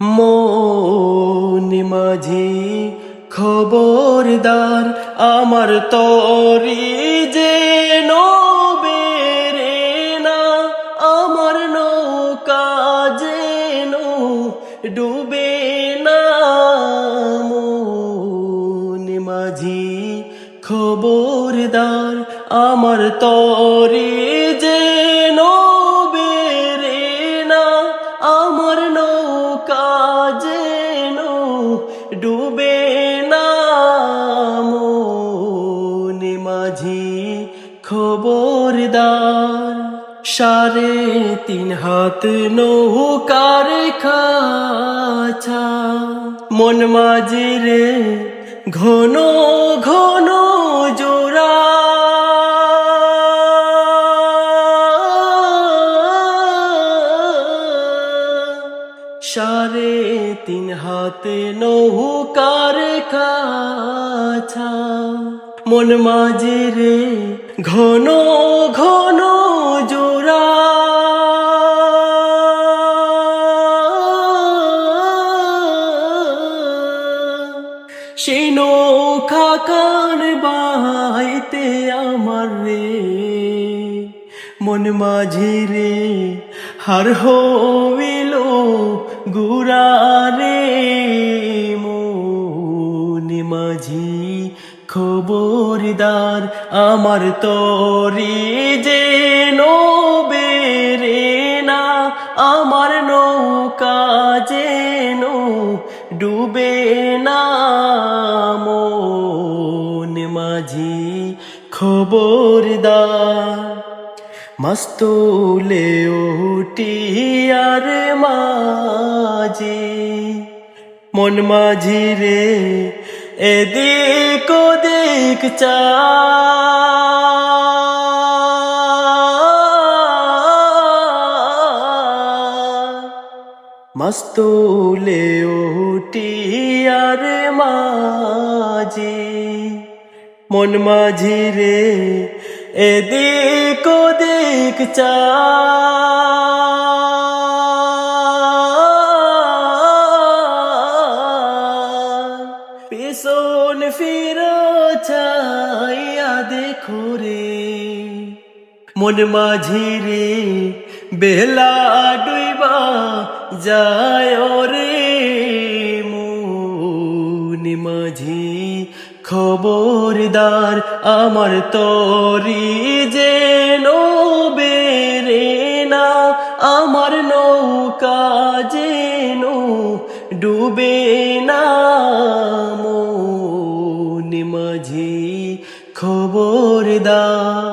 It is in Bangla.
মন মাঝি খবরদার আমার তরি যে বেরে না, আমার নৌকা যেন ডুবে না। মন খবরদার আমার তরি যেন মাঝি খবরদার। সাড়ে তিন হাত নৌকার খাছা মন মাঝি রে ঘন ঘন জোড়া। সাড়ে তিন হাতে নৌকার কাছা। মন মাঝে রে, ঘন ঘন জোড়া। সেই নৌকা কান বাইতে আমার রে, মন মাঝে রে, হার হইল মন খবরদার আমার তরি যে বেরে না, আমার নৌকা যেন ডুবে না। মন মাঝি খবরদার মস্তুলে আর মাঝি, মন মাঝি রে এদিক ওদিক মস্তুলে উটি আর মাঝি মন মাঝি রে এদিক ওদিক চা। পিছন ফিরো চাইয়া দেখো রে মন মাঝি রে বেলা ডুইবা যায় রে মন মাঝি খবরদার আমার তরি যে বেরে না, আমার নৌকা যেন ডুবে না। মন মাঝি খবরদার